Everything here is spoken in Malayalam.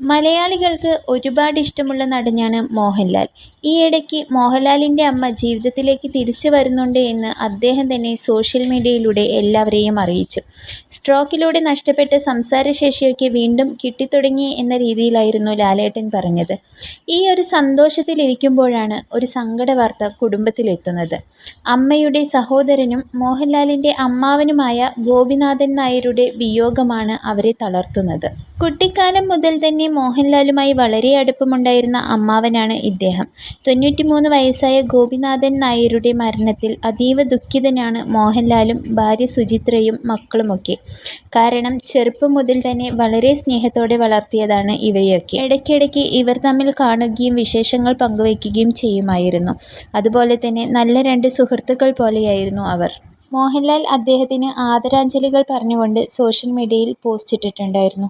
മലയാളികൾക്ക് ഒരുപാട് ഇഷ്ടമുള്ള നടനാണ് മോഹൻലാൽ. ഈയിടയ്ക്ക് മോഹൻലാലിന്റെ അമ്മ ജീവിതത്തിലേക്ക് തിരിച്ചു വരുന്നുണ്ട് എന്ന് അദ്ദേഹം തന്നെ സോഷ്യൽ മീഡിയയിലൂടെ എല്ലാവരെയും അറിയിച്ചു. സ്ട്രോക്കിലൂടെ നഷ്ടപ്പെട്ട സംസാരശേഷിയൊക്കെ വീണ്ടും കിട്ടിത്തുടങ്ങി എന്ന രീതിയിലായിരുന്നു ലാലേട്ടൻ പറഞ്ഞത്. ഈ ഒരു സന്തോഷത്തിലിരിക്കുമ്പോഴാണ് ഒരു സങ്കട വാർത്ത കുടുംബത്തിലെത്തുന്നത്. അമ്മയുടെ സഹോദരനും മോഹൻലാലിന്റെ അമ്മാവനുമായ ഗോപിനാഥൻ നായരുടെ വിയോഗമാണ് അവരെ തളർത്തുന്നത്. കുട്ടിക്കാലം മുതൽ തന്നെ മോഹൻലാലുമായി വളരെ അടുപ്പമുണ്ടായിരുന്ന അമ്മാവനാണ് ഇദ്ദേഹം. തൊണ്ണൂറ്റിമൂന്ന് വയസ്സായ ഗോപിനാഥൻ നായരുടെ മരണത്തിൽ അതീവ ദുഃഖിതനാണ് മോഹൻലാലും ഭാര്യ സുചിത്രയും മക്കളുമൊക്കെ. കാരണം ചെറുപ്പം മുതൽ തന്നെ വളരെ സ്നേഹത്തോടെ വളർത്തിയതാണ് ഇവരെയൊക്കെ. ഇടയ്ക്കിടയ്ക്ക് ഇവർ തമ്മിൽ കാണുകയും വിശേഷങ്ങൾ പങ്കുവയ്ക്കുകയും ചെയ്യുമായിരുന്നു. അതുപോലെ തന്നെ നല്ല രണ്ട് സുഹൃത്തുക്കൾ പോലെയായിരുന്നു അവർ. മോഹൻലാൽ അദ്ദേഹത്തിന് ആദരാഞ്ജലികൾ പറഞ്ഞുകൊണ്ട് സോഷ്യൽ മീഡിയയിൽ പോസ്റ്റ് പോസ്റ്റിട്ടിട്ടുണ്ടായിരുന്നു.